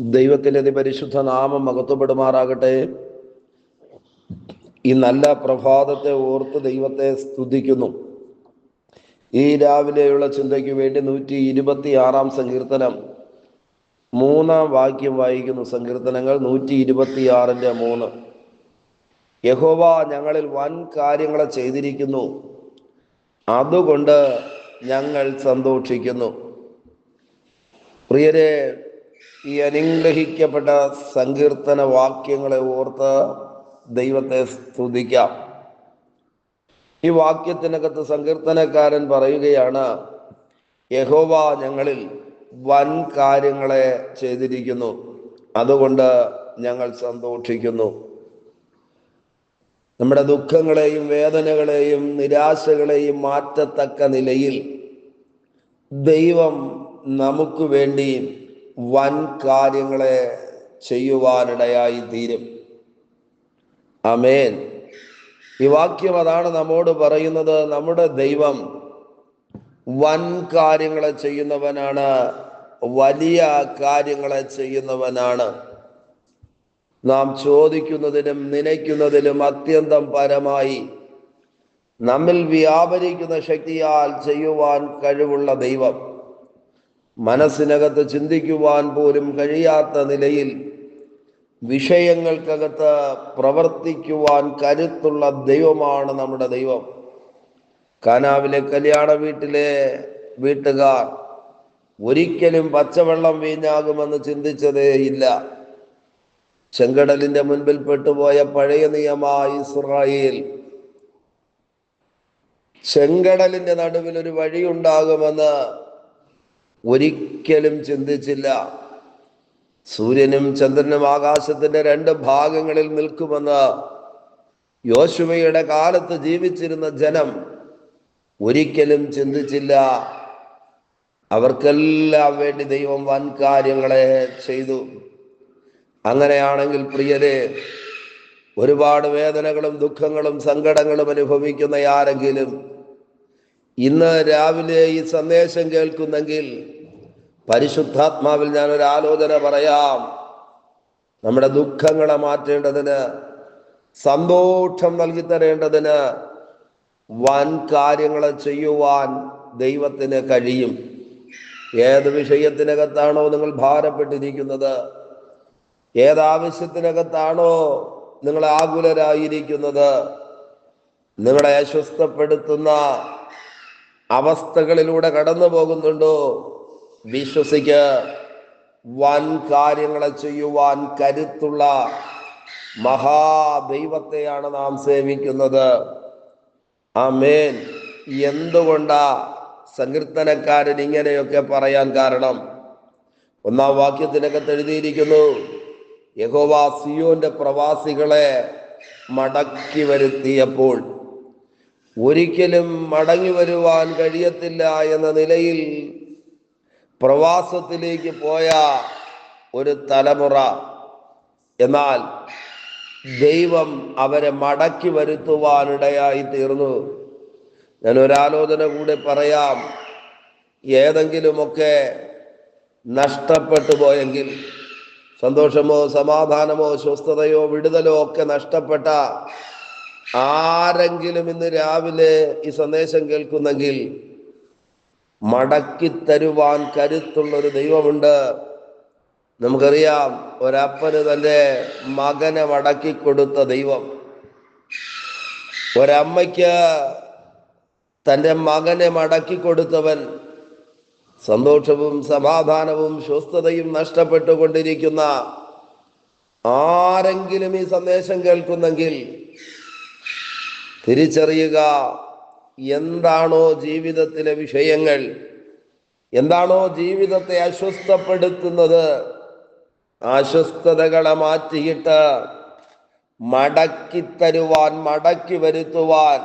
ദൈവത്തിന്റെ അതിപരിശുദ്ധ നാമം മകത്വപ്പെടുമാറാകട്ടെ ഈ നല്ല പ്രഭാതത്തെ ഓർത്ത് ദൈവത്തെ സ്തുതിക്കുന്നു. ഈ രാവിലെയുള്ള ചിന്തയ്ക്ക് വേണ്ടി നൂറ്റി ഇരുപത്തി ആറാം സങ്കീർത്തനം മൂന്നാം വാക്യം വായിക്കുന്നു സങ്കീർത്തനങ്ങൾ നൂറ്റി ഇരുപത്തി ആറിന്റെ മൂന്ന്. യഹോവ ഞങ്ങളിൽ വൻ കാര്യങ്ങളെ ചെയ്തിരിക്കുന്നു. അതുകൊണ്ട് ഞങ്ങൾ സന്തോഷിക്കുന്നു. പ്രിയരെ ഈ അനുഗ്രഹിക്കപ്പെട്ട സങ്കീർത്തന വാക്യങ്ങളെ ഓർത്ത് ദൈവത്തെ സ്തുതിക്കാം. ഈ വാക്യത്തിനകത്ത് സങ്കീർത്തനക്കാരൻ പറയുകയാണ് യഹോവ ഞങ്ങളിൽ വൻ കാര്യങ്ങളെ ചെയ്തിരിക്കുന്നു. അതുകൊണ്ട് ഞങ്ങൾ സന്തോഷിക്കുന്നു. നമ്മുടെ ദുഃഖങ്ങളെയും വേദനകളെയും നിരാശകളെയും മാറ്റത്തക്ക നിലയിൽ ദൈവം നമുക്ക് വേണ്ടി വൻ കാര്യങ്ങളെ ചെയ്യുവാനിടയായി തീരും. അമേൻ ഈ വാക്യം അതാണ് നമ്മോട് പറയുന്നത്. നമ്മുടെ ദൈവം വൻ കാര്യങ്ങളെ ചെയ്യുന്നവനാണ് വലിയ കാര്യങ്ങളെ ചെയ്യുന്നവനാണ്. നാം ചോദിക്കുന്നതിലും നനയ്ക്കുന്നതിലും അത്യന്തം പരമായി നമ്മിൽ വ്യാപരിക്കുന്ന ശക്തിയാൽ ചെയ്യുവാൻ കഴിവുള്ള ദൈവം. മനസ്സിനകത്ത് ചിന്തിക്കുവാൻ പോലും കഴിയാത്ത നിലയിൽ വിഷയങ്ങൾക്കകത്ത് പ്രവർത്തിക്കുവാൻ കരുത്തുള്ള ദൈവമാണ് നമ്മുടെ ദൈവം. കാനാവിലെ കല്യാണ വീട്ടിലെ വീട്ടുകാർ ഒരിക്കലും പച്ചവെള്ളം വീഞ്ഞാകുമെന്ന് ചിന്തിച്ചതേ ഇല്ല. ചെങ്കടലിന്റെ മുൻപിൽ പെട്ടുപോയ പഴയ നിയമ ഇസ്രായേൽ ചെങ്കടലിന്റെ നടുവിൽ ഒരു വഴിയുണ്ടാകുമെന്ന് ഒരിക്കലും ചിന്തിച്ചില്ല. സൂര്യനും ചന്ദ്രനും ആകാശത്തിന്റെ രണ്ട് ഭാഗങ്ങളിൽ നിൽക്കുമെന്ന് യോശുവയുടെ കാലത്ത് ജീവിച്ചിരുന്ന ജനം ഒരിക്കലും ചിന്തിച്ചില്ല. അവർക്കെല്ലാം വേണ്ടി ദൈവം വൻ കാര്യങ്ങളെ ചെയ്തു. അങ്ങനെയാണെങ്കിൽ പ്രിയരെ ഒരുപാട് വേദനകളും ദുഃഖങ്ങളും സങ്കടങ്ങളും അനുഭവിക്കുന്ന ആരെങ്കിലും ഇന്ന് രാവിലെ ഈ സന്ദേശം കേൾക്കുന്നെങ്കിൽ പരിശുദ്ധാത്മാവിൽ ഞാൻ ഒരു ആലോചന പറയാം. നമ്മുടെ ദുഃഖങ്ങളെ മാറ്റേണ്ടതിന് സന്തോഷം നൽകി തരേണ്ടതിന് വൻ കാര്യങ്ങളെ ചെയ്യുവാൻ ദൈവത്തിന് കഴിയും. ഏത് വിഷയത്തിനകത്താണോ നിങ്ങൾ ഭാരപ്പെട്ടിരിക്കുന്നത്? ഏതാവശ്യത്തിനകത്താണോ നിങ്ങൾ ആകുലരായിരിക്കുന്നത്? നിങ്ങളെ അസ്വസ്ഥപ്പെടുത്തുന്ന അവസ്ഥകളിലൂടെ കടന്നു പോകുന്നുണ്ടോ വിശ്വസിക്ക് വൻ കാര്യങ്ങളെ ചെയ്യുവാൻ കരുത്തുള്ള മഹാദൈവത്തെയാണ് നാം സേവിക്കുന്നത്. ആമേൻ. എന്തുകൊണ്ടാ സങ്കീർത്തനക്കാരൻ ഇങ്ങനെയൊക്കെ പറയാൻ കാരണം? ഒന്നാം വാക്യത്തിനകത്ത് എഴുതിയിരിക്കുന്നു യഹോവ സിയോന്റെ പ്രവാസികളെ മടക്കി വരുത്തിയപ്പോൾ ഒരിക്കലും മടങ്ങി വരുവാൻ കഴിയത്തില്ല എന്ന നിലയിൽ പ്രവാസത്തിലേക്ക് പോയ ഒരു തലമുറ. എന്നാൽ ദൈവം അവരെ മടക്കി വരുത്തുവാനിടയായി തീർന്നു. ഞാൻ ഒരാലോചന കൂടെ പറയാം. ഏതെങ്കിലുമൊക്കെ നഷ്ടപ്പെട്ടു പോയെങ്കിൽ സന്തോഷമോ സമാധാനമോ സ്വസ്ഥതയോ വിടുതലോ ഒക്കെ നഷ്ടപ്പെട്ട ആരെങ്കിലും ഇന്ന് രാവിലെ ഈ സന്ദേശം കേൾക്കുന്നെങ്കിൽ മടക്കി തരുവാൻ കരുത്തുള്ള ഒരു ദൈവമുണ്ട്. നമുക്കറിയാം ഒരപ്പന് തന്റെ മകനെ മടക്കി കൊടുത്ത ദൈവം. ഒരമ്മയ്ക്ക് തന്റെ മകനെ മടക്കി കൊടുത്തവൻ സന്തോഷവും സമാധാനവും സ്വസ്ഥതയും നഷ്ടപ്പെട്ടുകൊണ്ടിരിക്കുന്ന ആരെങ്കിലും ഈ സന്ദേശം കേൾക്കുന്നെങ്കിൽ തിരിച്ചറിയുക. എന്താണോ ജീവിതത്തിലെ വിഷയങ്ങൾ എന്താണോ ജീവിതത്തെ അസ്വസ്ഥപ്പെടുത്തുന്നത് അസ്വസ്ഥതകളെ മാറ്റിയിട്ട് മടക്കി തരുവാൻ മടക്കി വരുത്തുവാൻ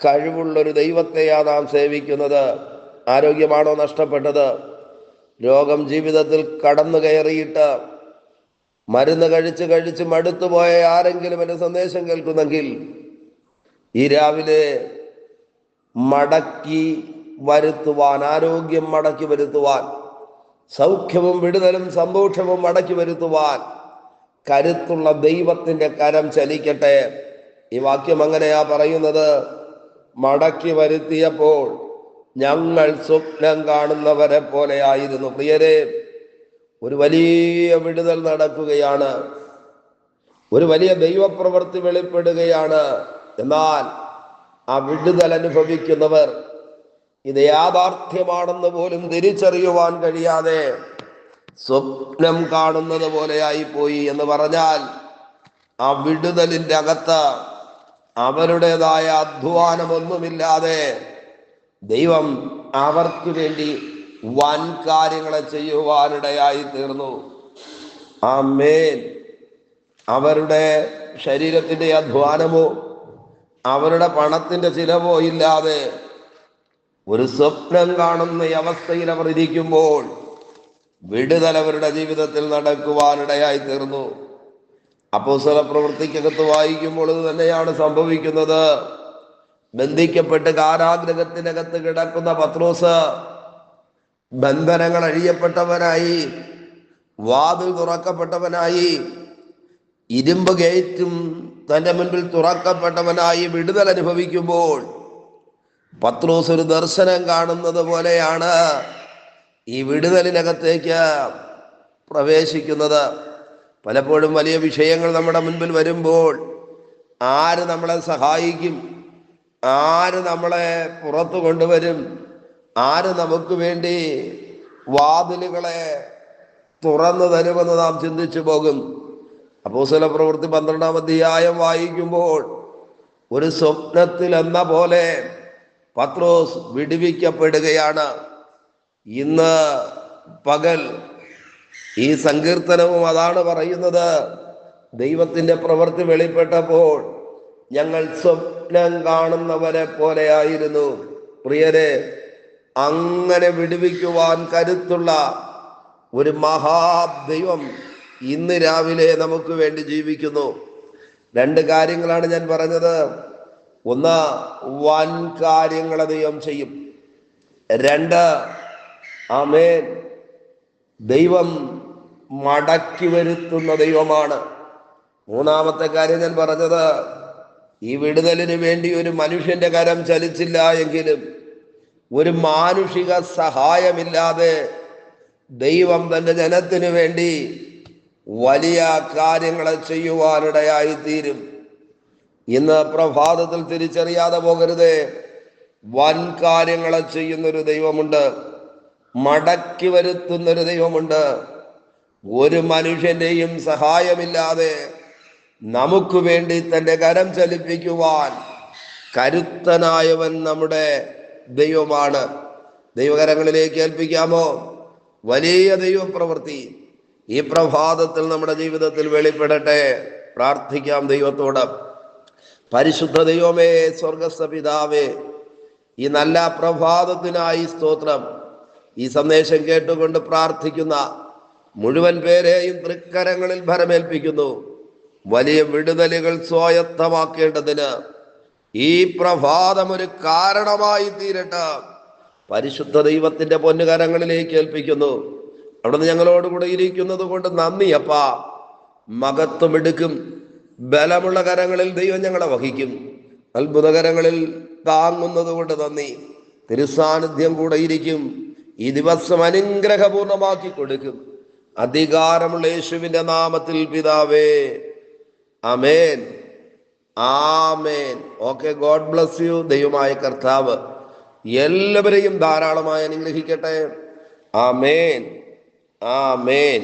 കഴിവുള്ളൊരു ദൈവത്തെയാണ് നാം സേവിക്കുന്നത്. ആരോഗ്യമാണോ നഷ്ടപ്പെട്ടത്? രോഗം ജീവിതത്തിൽ കടന്നു കയറിയിട്ട് മരുന്ന് കഴിച്ച് കഴിച്ച് മടുത്തുപോയ ആരെങ്കിലും എന്റെ സന്ദേശം കേൾക്കുന്നെങ്കിൽ ഈ രാവിലെ മടക്കി വരുത്തുവാൻ ആരോഗ്യം മടക്കി വരുത്തുവാൻ സൗഖ്യവും വിടുതലും സന്തോഷവും മടക്കി വരുത്തുവാൻ കരുത്തുള്ള ദൈവത്തിന്റെ കരം ചലിക്കട്ടെ. ഈ വാക്യം അങ്ങനെയാ പറയുന്നത്. മടക്കി വരുത്തിയപ്പോൾ ഞങ്ങൾ സ്വപ്നം കാണുന്നവരെ പോലെയായിരുന്നു. പ്രിയരെ ഒരു വലിയ വിടുതൽ നടക്കുകയാണ്. ഒരു വലിയ ദൈവപ്രവൃത്തി വെളിപ്പെടുകയാണ്. എന്നാൽ ആ വിടുതൽ അനുഭവിക്കുന്നവർ ഇത് യാഥാർത്ഥ്യമാണെന്ന് പോലും തിരിച്ചറിയുവാൻ കഴിയാതെ സ്വപ്നം കാണുന്നത് പോലെയായി പോയി എന്ന് പറഞ്ഞാൽ ആ വിടുതലിന്റെ അകത്ത് അവരുടേതായ അധ്വാനമൊന്നുമില്ലാതെ ദൈവം അവർക്ക് വേണ്ടി വൻ കാര്യങ്ങളെ ചെയ്യുവാനിടയായി തീർന്നു. ആ മേൻ അവരുടെ ശരീരത്തിന്റെ അധ്വാനമോ അവരുടെ പണത്തിന്റെ ചിലവോ ഇല്ലാതെ ഒരു സ്വപ്നം കാണുന്ന അവസ്ഥയിൽ അവർ ഇരിക്കുമ്പോൾ വിടുതൽ അവരുടെ ജീവിതത്തിൽ നടക്കുവാനിടയായി തീർന്നു. അപ്പോസ്തല പ്രവൃത്തിക്കകത്ത് വായിക്കുമ്പോൾ ഇത് തന്നെയാണ് സംഭവിക്കുന്നത്. ബന്ധിക്കപ്പെട്ട് കാരാഗ്രഹത്തിനകത്ത് കിടക്കുന്ന പത്രോസ് ബന്ധനങ്ങൾ അഴിയപ്പെട്ടവനായി വാതിൽ തുറക്കപ്പെട്ടവനായി ഇരുമ്പ് ഗേറ്റും തന്റെ മുൻപിൽ തുറക്കപ്പെട്ടവനായി വിടുതൽ അനുഭവിക്കുമ്പോൾ പത്രോസ് ഒരു ദർശനം കാണുന്നത് പോലെയാണ് ഈ വിടുതലിനകത്തേക്ക് പ്രവേശിക്കുന്നത്. പലപ്പോഴും വലിയ വിഷയങ്ങൾ നമ്മുടെ മുൻപിൽ വരുമ്പോൾ ആര് നമ്മളെ സഹായിക്കും? ആര് നമ്മളെ പുറത്തു കൊണ്ടുവരും? ആര് നമുക്ക് വേണ്ടി വാതിലുകളെ തുറന്നു തരുമെന്ന് നാം ചിന്തിച്ചു പോകും. അപ്പോസ്തല പ്രവൃത്തി പന്ത്രണ്ടാം അധ്യായം വായിക്കുമ്പോൾ ഒരു സ്വപ്നത്തിൽ എന്ന പോലെ പത്രോസ് വിടുവിക്കപ്പെടുകയാണ്. ഇന്ന് പകൽ ഈ സങ്കീർത്തനവും അതാണ് പറയുന്നത്. ദൈവത്തിന്റെ പ്രവൃത്തി വെളിപ്പെട്ടപ്പോൾ ഞങ്ങൾ സ്വപ്നം കാണുന്നവരെ പോലെയായിരുന്നു. പ്രിയരെ അങ്ങനെ വിടുവിക്കുവാൻ കരുത്തുള്ള ഒരു മഹാദൈവം ഇന്ന് രാവിലെ നമുക്ക് വേണ്ടി ജീവിക്കുന്നു. രണ്ട് കാര്യങ്ങളാണ് ഞാൻ പറഞ്ഞത്. ഒന്ന് വൻ കാര്യങ്ങൾ ദൈവം ചെയ്യും. രണ്ട് ആമേൻ. ദൈവം മടക്കി വരുത്തുന്ന ദൈവമാണ്. മൂന്നാമത്തെ കാര്യം ഞാൻ പറഞ്ഞത് ഈ വിടുതലിന് വേണ്ടി ഒരു മനുഷ്യന്റെ കരം ചലിച്ചില്ല എങ്കിലും ഒരു മാനുഷിക സഹായമില്ലാതെ ദൈവം തന്റെ ജനത്തിനു വേണ്ടി വലിയ കാര്യങ്ങളെ ചെയ്യുവാനിടയായി തീരും ഇന്ന് പ്രഭാതത്തിൽ തിരിച്ചറിയാതെ പോകരുതേ. വൻ കാര്യങ്ങളെ ചെയ്യുന്നൊരു ദൈവമുണ്ട്. മടക്കി വരുത്തുന്നൊരു ദൈവമുണ്ട്. ഒരു മനുഷ്യന്റെയും സഹായമില്ലാതെ നമുക്ക് വേണ്ടി തന്റെ കരം ചലിപ്പിക്കുവാൻ കരുത്തനായവൻ നമ്മുടെ ദൈവമാണ്. ദൈവകരങ്ങളിലേക്ക് ഏൽപ്പിക്കാമോ? വലിയ ദൈവപ്രവൃത്തി. ഈ പ്രഭാതത്തിൽ നമ്മുടെ ജീവിതത്തിൽ വെളിപ്പെടട്ടെ. പ്രാർത്ഥിക്കാം ദൈവത്തോട്. പരിശുദ്ധ ദൈവമേ സ്വർഗസ്ഥ പിതാവേ ഈ നല്ല പ്രഭാതത്തിനായി സ്തോത്രം. ഈ സന്ദേശം കേട്ടുകൊണ്ട് പ്രാർത്ഥിക്കുന്ന മുഴുവൻ പേരെയും തൃക്കരങ്ങളിൽ ഭരമേൽപ്പിക്കുന്നു. വലിയ വിടുതലുകൾ സ്വായത്തമാക്കേണ്ടതിന് ഈ പ്രഭാതം ഒരു കാരണമായി തീരട്ടെ. പരിശുദ്ധ ദൈവത്തിന്റെ പൊന്നുകരങ്ങളിലേക്ക് ഏൽപ്പിക്കുന്നു. അവിടുന്ന് ഞങ്ങളോട് കൂടെ ഇരിക്കുന്നത് കൊണ്ട് നന്ദി അപ്പാ. മകത്വം എടുക്കും. ബലമുള്ള കരങ്ങളിൽ ദൈവം ഞങ്ങളെ വഹിക്കും. അത്ഭുതകരങ്ങളിൽ താങ്ങുന്നത് കൊണ്ട് നന്ദി. തിരുസാന്നിധ്യം കൂടെ ഇരിക്കും. ഈ ദിവസം അനുഗ്രഹപൂർണമാക്കി കൊടുക്കും. അധികാരമുള്ള യേശുവിന്റെ നാമത്തിൽ പിതാവേ. അമേൻ ആമേൻ. Okay God bless you. ദൈവമായ കർത്താവ് എല്ലാവരെയും ധാരാളമായി അനുഗ്രഹിക്കട്ടെ. ആമേൻ. ആമേൻ